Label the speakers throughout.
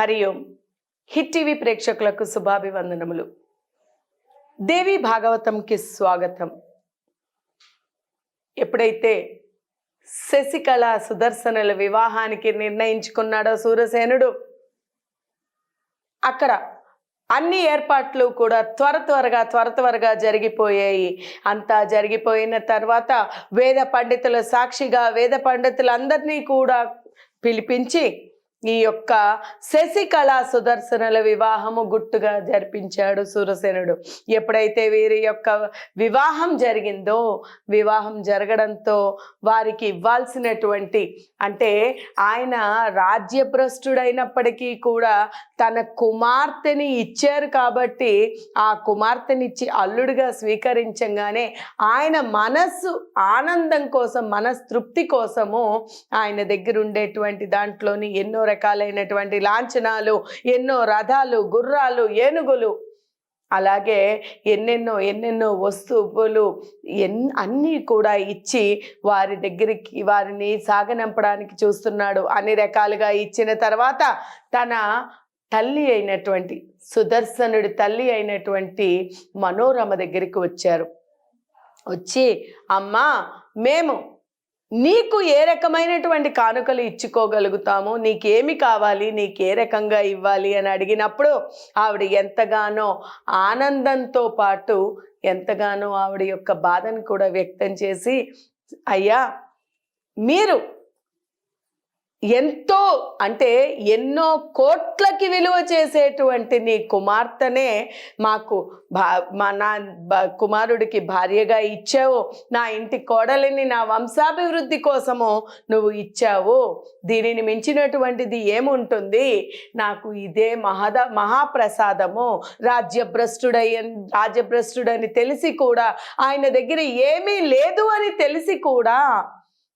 Speaker 1: హరి ఓం. Hit TV ప్రేక్షకులకు శుభాభివందనములు. దేవి భాగవతంకి స్వాగతం. ఎప్పుడైతే శశికళ సుదర్శనుల వివాహానికి నిర్ణయించుకున్నాడో సూరసేనుడు అక్కడ అన్ని ఏర్పాట్లు కూడా త్వర త్వరగా త్వర త్వరగా జరిగిపోయాయి. అంతా జరిగిపోయిన తర్వాత వేద పండితుల సాక్షిగా వేద పండితులందరినీ కూడా పిలిపించి ఈ యొక్క శశికళ సుదర్శనుల వివాహము గుట్టుగా జరిపించాడు సూరసేనుడు. ఎప్పుడైతే వీరి యొక్క వివాహం జరిగిందో వివాహం జరగడంతో వారికి ఇవ్వాల్సినటువంటి అంటే ఆయన రాజ్యభ్రష్టుడైనప్పటికీ కూడా తన కుమార్తెని ఇచ్చారు కాబట్టి ఆ కుమార్తెనిచ్చి అల్లుడిగా స్వీకరించగానే ఆయన మనస్సు ఆనందం కోసం మనస్తృప్తి కోసము ఆయన దగ్గర ఉండేటువంటి దాంట్లోని ఎన్నో రకాలైనటువంటి లాంఛనాలు ఎన్నో రథాలు గుర్రాలు ఏనుగులు. అలాగే ఎన్నెన్నో ఎన్నెన్నో వస్తువులు ఎన్ అన్నీ కూడా ఇచ్చి వారి దగ్గరికి వారిని సాగనంపడానికి చూస్తున్నాడు. అన్ని రకాలుగా ఇచ్చిన తర్వాత తన తల్లి అయినటువంటి సుదర్శనుడి తల్లి అయినటువంటి మనోరమ దగ్గరికి వచ్చారు. వచ్చి అమ్మా మేము నీకు ఏ రకమైనటువంటి కానుకలు ఇచ్చుకోగలుగుతాము నీకేమి కావాలి నీకు ఏ రకంగా ఇవ్వాలి అని అడిగినప్పుడు ఆవిడ ఎంతగానో ఆనందంతో పాటు ఎంతగానో ఆవిడ యొక్క బాధను కూడా వ్యక్తం చేసి అయ్యా మీరు ఎంతో అంటే ఎన్నో కోట్లకి విలువ చేసేటువంటి నీ కుమార్తెనే మాకు భా మా నా కుమారుడికి భార్యగా ఇచ్చావు. నా ఇంటి కోడలిని నా వంశాభివృద్ధి కోసము నువ్వు ఇచ్చావు. దీనిని మించినటువంటిది ఏముంటుంది? నాకు ఇదే మహద మహాప్రసాదము. రాజ్యభ్రష్టుడయ్య రాజ్యభ్రష్టుడని తెలిసి కూడా ఆయన దగ్గర ఏమీ లేదు అని తెలిసి కూడా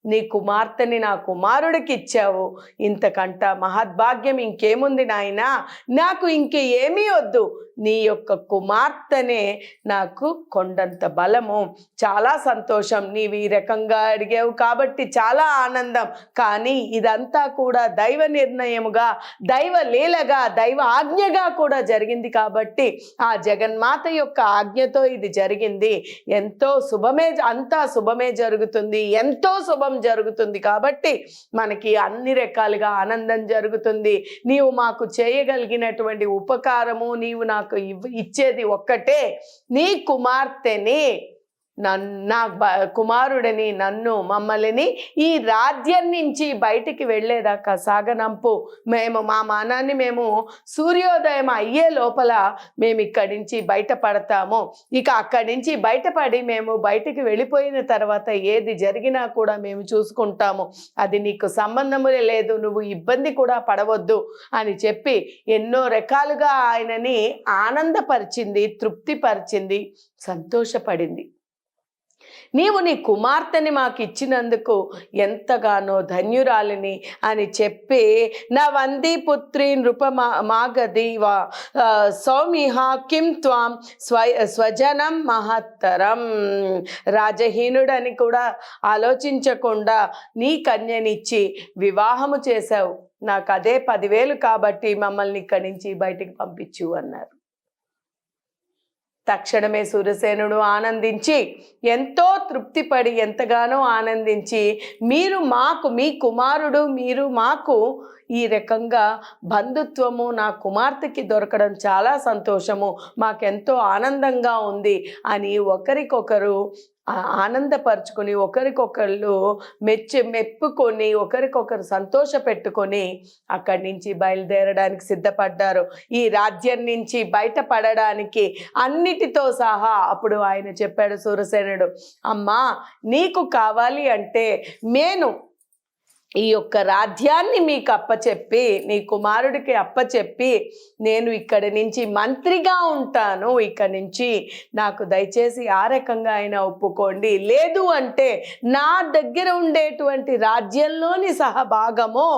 Speaker 1: నీ కుమార్తెని నా కుమారుడికి ఇచ్చావు ఇంతకంట మహద్భాగ్యం ఇంకేముంది నాయనా? నాకు ఇంకేమీ వద్దు. నీ యొక్క కుమార్తెనే నాకు కొండంత బలము. చాలా సంతోషం. నీవు ఈ రకంగా అడిగావు కాబట్టి చాలా ఆనందం. కానీ ఇదంతా కూడా దైవ నిర్ణయముగా దైవ లీలగా దైవ ఆజ్ఞగా కూడా జరిగింది కాబట్టి ఆ జగన్మాత యొక్క ఆజ్ఞతో ఇది జరిగింది. ఎంతో శుభమే అంతా శుభమే జరుగుతుంది. ఎంతో శుభం జరుగుతుంది కాబట్టి మనకి అన్ని రకాలుగా ఆనందం జరుగుతుంది. నీవు మాకు చేయగలిగినటువంటి ఉపకారము నీవు నాకు నాకు ఇచ్చేది ఒక్కటే. నీ కుమార్తెని నా బ- కుమారుడిని నన్ను మమ్మల్ని ఈ రాజ్యం నుంచి బయటికి వెళ్ళేదాకా సాగనంపు. మేము మా మానాన్ని మేము సూర్యోదయం అయ్యే లోపల మేము ఇక్కడి నుంచి బయటపడతాము. ఇక అక్కడి నుంచి బయటపడి మేము బయటికి వెళ్ళిపోయిన తర్వాత ఏది జరిగినా కూడా మేము చూసుకుంటాము. అది నీకు సంబంధములే లేదు నువ్వు ఇబ్బంది కూడా పడవద్దు అని చెప్పి ఎన్నో రకాలుగా ఆయనని ఆనందపరిచింది తృప్తిపరిచింది సంతోషపడింది. నీవు నీ కుమార్తెని మాకు ఇచ్చినందుకు ఎంతగానో ధన్యురాలిని అని చెప్పి నా వంది పుత్రి నృప మాగదీవ సౌమిహ కిం త్వాం స్వ స్వజనం మహత్తరం. రాజహీనుడని కూడా ఆలోచించకుండా నీ కన్యనిచ్చి వివాహము చేశావు. నాకు అదే పదివేలు కాబట్టి మమ్మల్ని ఇక్కడి నుంచి బయటికి పంపించు అన్నారు. తక్షణమే సూర్యసేనుడు ఆనందించి ఎంతో తృప్తిపడి ఎంతగానో ఆనందించి మీరు మాకు మీ కుమారుడు మీరు మాకు ఈ రకంగా బంధుత్వము నా కుమార్తెకి దొరకడం చాలా సంతోషము మాకెంతో ఆనందంగా ఉంది అని ఒకరికొకరు ఆనందపరుచుకొని ఒకరికొకళ్ళు మెచ్చి మెప్పుకొని ఒకరికొకరు సంతోష పెట్టుకొని అక్కడి నుంచి బయలుదేరడానికి సిద్ధపడ్డారు. ఈ రాజ్యం నుంచి బయటపడడానికి అన్నిటితో సహా అప్పుడు ఆయన చెప్పాడు సూరసేనుడు అమ్మా నీకు కావాలి అంటే నేను ఈ యొక్క రాజ్యాన్ని మీకు అప్పచెప్పి నీ కుమారుడికి అప్పచెప్పి నేను ఇక్కడి నుంచి మంత్రిగా ఉంటాను. ఇక్కడి నుంచి నాకు దయచేసి ఆ రకంగా అయినా ఒప్పుకోండి. లేదు అంటే నా దగ్గర ఉండేటువంటి రాజ్యంలోని సహభాగము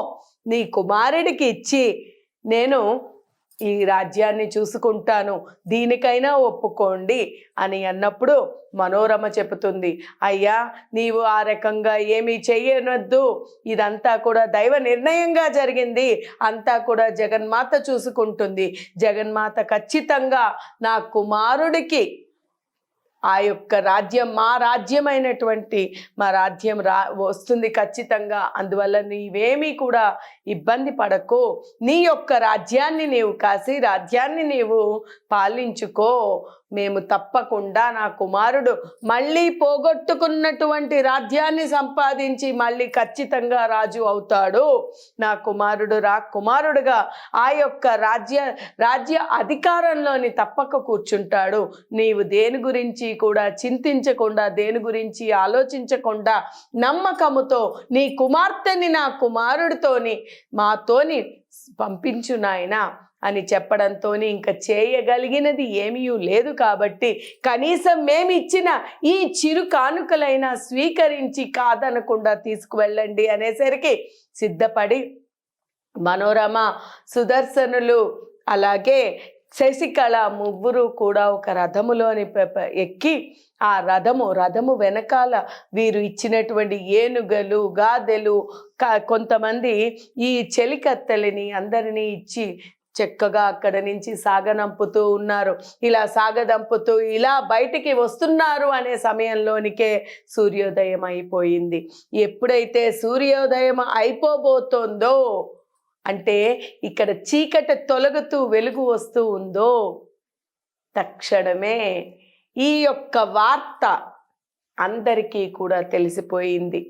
Speaker 1: నీ కుమారుడికి ఇచ్చి నేను ఈ రాజ్యాన్ని చూసుకుంటాను. దీనికైనా ఒప్పుకోండి అని అన్నప్పుడు మనోరమ చెబుతుంది. అయ్యా నీవు ఆ రకంగా ఏమీ చెయ్యనొద్దు ఇదంతా కూడా దైవ నిర్ణయంగా జరిగింది. అంతా కూడా జగన్మాత చూసుకుంటుంది. జగన్మాత ఖచ్చితంగా నా కుమారుడికి ఆ యొక్క రాజ్యం మా రాజ్యమైనటువంటి మా రాజ్యం రా వస్తుంది ఖచ్చితంగా. అందువల్ల నీవేమీ కూడా ఇబ్బంది పడకు. నీ యొక్క రాజ్యాన్ని నీవు కాసి రాజ్యాన్ని నీవు పాలించుకో. మేము తప్పకుండా నా కుమారుడు మళ్ళీ పోగొట్టుకున్నటువంటి రాజ్యాన్ని సంపాదించి మళ్ళీ ఖచ్చితంగా రాజు అవుతాడు. నా కుమారుడు రా కుమారుడుగా ఆ యొక్క రాజ్య రాజ్య అధికారంలోని తప్పక కూర్చుంటాడు. నీవు దేని గురించి కూడా చింతించకుండా దేని గురించి ఆలోచించకుండా నమ్మకముతో నీ కుమార్తెని నా కుమారుడితోని మాతోని పంపించు నాయనా అని చెప్పడంతో ఇంకా చేయగలిగినది ఏమీ లేదు కాబట్టి కనీసం మేము ఇచ్చిన ఈ చిరు కానుకలైనా స్వీకరించి కాదనకుండా తీసుకువెళ్ళండి అనేసరికి సిద్ధపడి మనోరమ సుదర్శనులు అలాగే శశికళ ముగ్గురు కూడా ఒక రథములోని ఎక్కి ఆ రథము రథము వెనకాల వీరు ఇచ్చినటువంటి ఏనుగలు గాదెలు కొంతమంది ఈ చెలికత్తెలని అందరినీ ఇచ్చి చక్కగా అక్కడ నుంచి సాగనంపుతూ ఉన్నారు. ఇలా సాగదంపుతూ ఇలా బయటికి వస్తున్నారు అనే సమయంలోనికే సూర్యోదయం అయిపోయింది. ఎప్పుడైతే సూర్యోదయం అయిపోబోతోందో అంటే ఇక్కడ చీకట తొలగుతూ వెలుగు వస్తూ ఉందో తక్షణమే ఈ యొక్క వార్త అందరికీ కూడా తెలిసిపోయింది.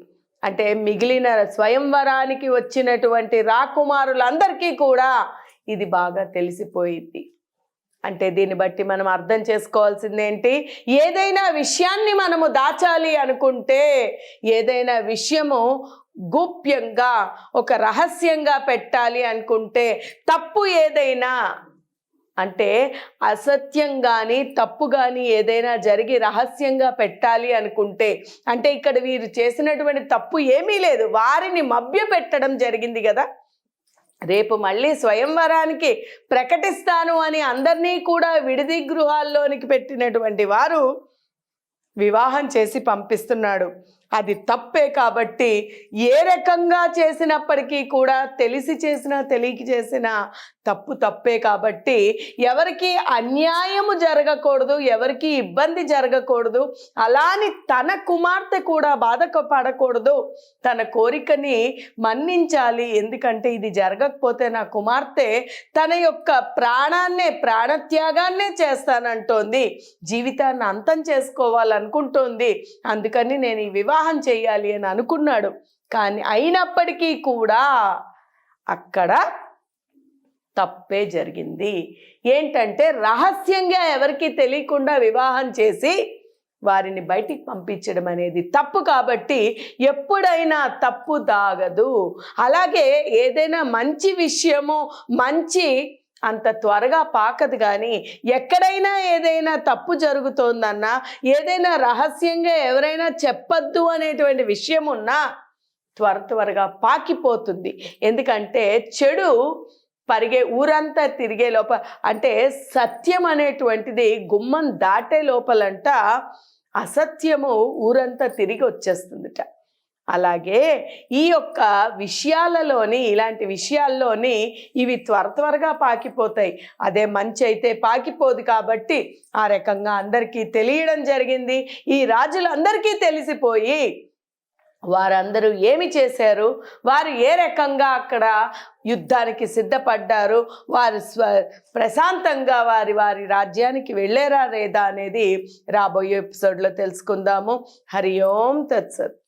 Speaker 1: అంటే మిగిలిన స్వయంవరానికి వచ్చినటువంటి రాకుమారులందరికీ కూడా ఇది బాగా తెలిసిపోయింది. అంటే దీన్ని బట్టి మనం అర్థం చేసుకోవాల్సింది ఏంటి? ఏదైనా విషయాన్ని మనము దాచాలి అనుకుంటే ఏదైనా విషయము గోప్యంగా ఒక రహస్యంగా పెట్టాలి అనుకుంటే తప్పు ఏదైనా అంటే అసత్యం కానీ తప్పు కానీ ఏదైనా జరిగి రహస్యంగా పెట్టాలి అనుకుంటే అంటే ఇక్కడ వీరు చేసినటువంటి తప్పు ఏమీ లేదు వారిని మభ్య పెట్టడం జరిగింది కదా. రేపు మళ్ళీ స్వయంవరానికి ప్రకటిస్తాను అని అందరినీ కూడా విడిది గృహాల్లోనికి పెట్టినటువంటి వారు వివాహం చేసి పంపిస్తున్నాడు. అది తప్పే కాబట్టి ఏ రకంగా చేసినప్పటికీ కూడా తెలిసి చేసినా తెలియక చేసినా తప్పు తప్పే కాబట్టి ఎవరికి అన్యాయము జరగకూడదు ఎవరికి ఇబ్బంది జరగకూడదు. అలాని తన కుమార్తె కూడా బాధకు పడకూడదు తన కోరికని మన్నించాలి. ఎందుకంటే ఇది జరగకపోతే నా కుమార్తె తన యొక్క ప్రాణాన్నే ప్రాణత్యాగాన్నే చేస్తానంటోంది. జీవితాన్ని అంతం చేసుకోవాలనుకుంటోంది. అందుకని నేను ఈ వివాహం వివాహం చేయాలి అని అనుకున్నాడు. కానీ అయినప్పటికీ కూడా అక్కడ తప్పే జరిగింది. ఏంటంటే రహస్యంగా ఎవరికీ తెలియకుండా వివాహం చేసి వారిని బయటికి పంపించడం అనేది తప్పు కాబట్టి ఎప్పుడైనా తప్పు దాగదు. అలాగే ఏదైనా మంచి విషయము మంచి అంత త్వరగా పాకదు కానీ ఎక్కడైనా ఏదైనా తప్పు జరుగుతోందన్నా ఏదైనా రహస్యంగా ఎవరైనా చెప్పద్దు అనేటువంటి విషయం ఉన్నా త్వర త్వరగా పాకిపోతుంది. ఎందుకంటే చెడు పరిగే ఊరంతా తిరిగే లోపల అంటే సత్యం అనేటువంటిది గుమ్మం దాటే లోపలంట అసత్యము ఊరంతా తిరిగి వచ్చేస్తుందిట. అలాగే ఈ యొక్క విషయాలలోని ఇలాంటి విషయాల్లోని ఇవి త్వర త్వరగా పాకిపోతాయి. అదే మంచి అయితే పాకిపోదు కాబట్టి ఆ రకంగా అందరికీ తెలియడం జరిగింది. ఈ రాజులందరికీ తెలిసిపోయి వారందరూ ఏమి చేశారు? వారు ఏ రకంగా అక్కడ యుద్ధానికి సిద్ధపడ్డారు? వారు స్వ ప్రశాంతంగా వారి వారి రాజ్యానికి వెళ్ళారా లేదా అనేది రాబోయే ఎపిసోడ్లో తెలుసుకుందాము. హరి ఓం తత్సత్.